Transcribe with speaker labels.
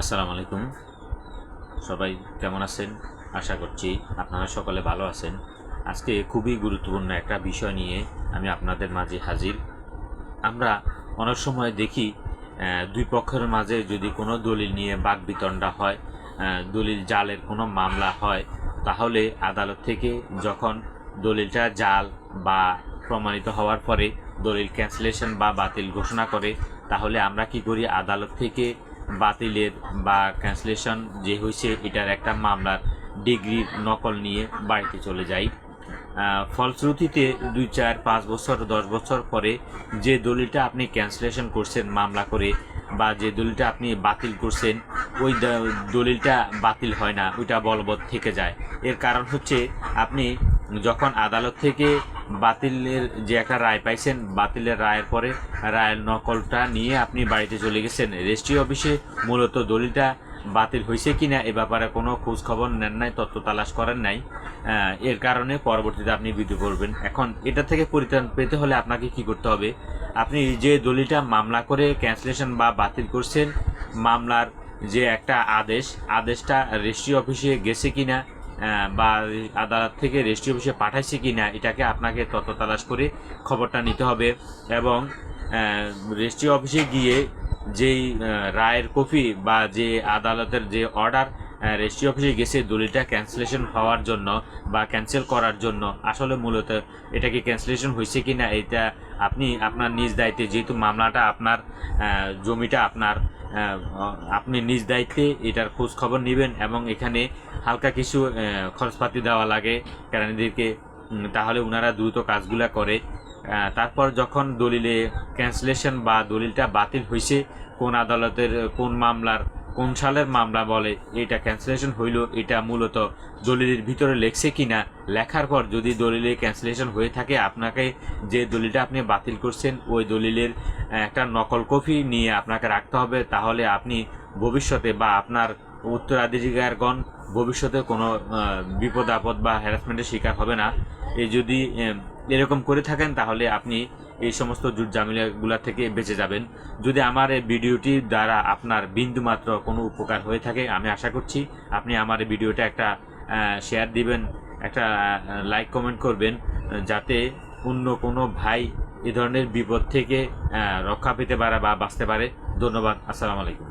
Speaker 1: আসসালামু আলাইকুম। সবাই কেমন আছেন? আশা করছি আপনারা সকলে ভালো আছেন। আজকে খুবই গুরুত্বপূর্ণ একটা বিষয় নিয়ে আমি আপনাদের মাঝে হাজির। আমরা অনেক সময় দেখি দুই পক্ষের মাঝে যদি কোনো দলিল নিয়ে বাগবিতণ্ডা হয় দলিল জালের কোনো মামলা হয়, তাহলে আদালত থেকে যখন দলিলটা জাল বা প্রমাণিত হওয়ার পরে দলিল ক্যান্সেলেশন বা বাতিল ঘোষণা করে, তাহলে আমরা কি করি? আদালত থেকে বাতিলের বা ক্যান্সেলেশন যে হয়েছে, এটার একটা মামলার ডিগ্রির নকল নিয়ে বাড়িতে চলে যাই। ফলশ্রুতিতে দুই, চার, পাঁচ বছর, দশ বছর পরে যে দলিলটা আপনি ক্যান্সেলেশন করছেন, মামলা করে, বা যে দলিলটা আপনি বাতিল করছেন, ওই দলিলটা বাতিল হয় না, ওইটা বলবৎ থেকে যায়। এর কারণ হচ্ছে, আপনি যখন আদালত থেকে বাতিলের যে একটা রায় পাইছেন বাতিলের রায়ের পরে রায়ের নকলটা নিয়ে আপনি বাড়িতে চলে গেছেন। রেজিস্ট্রি অফিসে মূলত দলিলটা বাতিল হয়েছে কি না এ ব্যাপারে কোনো খোঁজ খবর নেন নাই তথ্য তালাশ করেন নাই। এর কারণে পরবর্তীতে আপনি বিদ্যুৎ করবেন। এখন এটা থেকে পরিত্রাণ পেতে হলে আপনাকে কি করতে হবে? আপনি যে দলিলটা মামলা করে ক্যান্সেলেশন বা বাতিল করছেন মামলার যে একটা আদেশ আদেশটা রেজিস্ট্রি অফিসে গেছে কিনা আহ, বা আদালত থেকে রেজিস্ট্রি অফিসে পাঠাইছে কি না এটাকে আপনাকে তালাশ করে খবরটা নিতে হবে এবং রেজিস্ট্রি অফিসে গিয়ে যেই রায়ের কপি বা যে আদালতের যে অর্ডার রেজিস্ট্রি অফিসে গেছে, দলিলটা ক্যান্সেলেশন হওয়ার জন্য বা ক্যান্সেল করার জন্য, আসলে মূলত এটা কি ক্যান্সেলেশন হয়েছে কি না এটা আপনি আপনার নিজ দায়িত্বে, যেহেতু মামলাটা আপনার জমিটা আপনার আপনি নিজ দায়িত্বে এটার খোঁজ খবর নেবেন এবং এখানে হালকা কিছু খরচপাতি দেওয়া লাগে কেরানিদেরকে তাহলে ওনারা দ্রুত কাজগুলা করে। তারপর যখন দলিলে ক্যান্সেলেশন বা দলিলটা বাতিল হয়েছে কোন আদালতের, কোন মামলার কোন সালের মামলা বলে, এটা ক্যান্সেলেশন হইল, এটা মূলত দলিলের ভিতরে লেখছে কিনা, লেখার পর যদি দলিলে ক্যান্সেলেশন হয়ে থাকে, আপনাকে যে দলিলটা আপনি বাতিল করছেন, ওই দলিলের একটা নকল কপি নিয়ে আপনাকে রাখতে হবে, তাহলে আপনি ভবিষ্যতে বা আপনার উত্তরাধিকারগণ ভবিষ্যতে কোনো বিপদ আপদ বা হ্যারাসমেন্টের শিকার হবে না। এই যদি এরকম করে থাকেন, তাহলে আপনি এই সমস্ত জুট জামিলাগুলা থেকে বেঁচে যাবেন। যদি আমার এই ভিডিওটি দ্বারা আপনার বিন্দুমাত্র কোনো উপকার হয়ে থাকে, আমি আশা করছি আপনি আমার এই ভিডিওটা একটা শেয়ার দিবেন, একটা লাইক কমেন্ট করবেন, যাতে অন্য কোনো ভাই এ ধরনের বিপদ থেকে রক্ষা পেতে পারে বা বাঁচতে পারে। ধন্যবাদ, আসসালামু আলাইকুম।